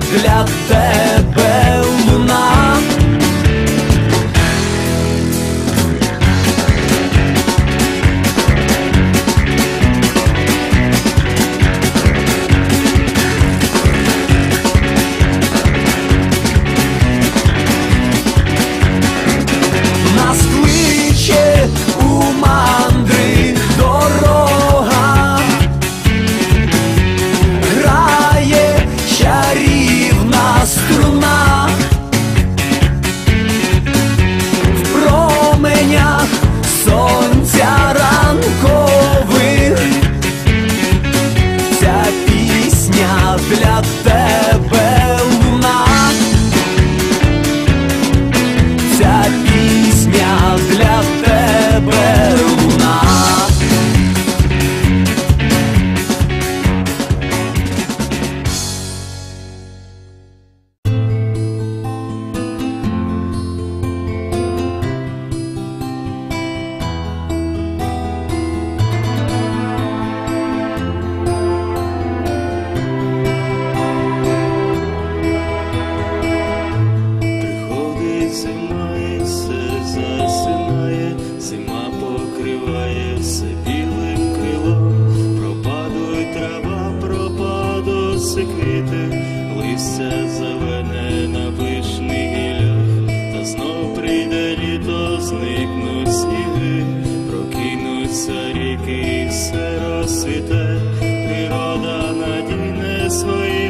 для тебе луна. Все білим крилом, пропадуть трава, пропадуть квіти, листя зелене на пишних гілях, та знов прийде літо, зникнуть сніги, прокинуться ріки, все розцвіте, природа надійне свої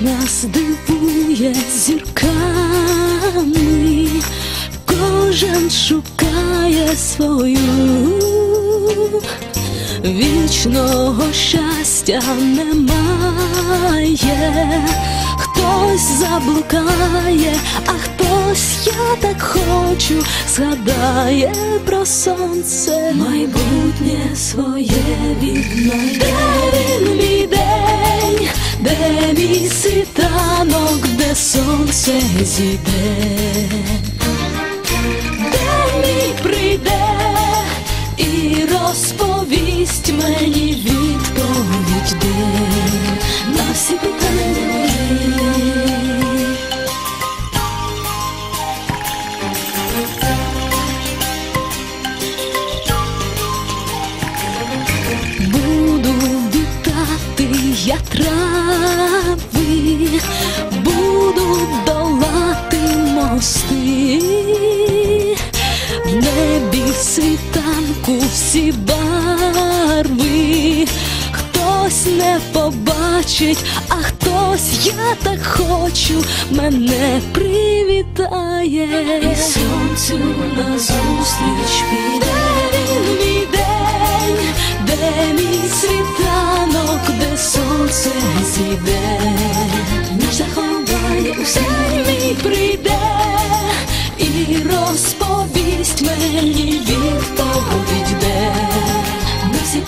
нас дивує зірками, кожен шукає свою, вічного щастя немає, хтось заблукає, а хтось я так хочу, згадає про сонце, майбутнє своє віднайде. Де він де мій світанок, де сонце зійде, де мій прийде і розповість мені трави, буду долати мости, в небі світанку всі барви, хтось не побачить, а хтось я так хочу, мене привітає. І сонцю назустріч піде. Він день, де мій світанок, де сонце зійде, наш заховає усе мій прийде і розповість мені відповідь, де на всі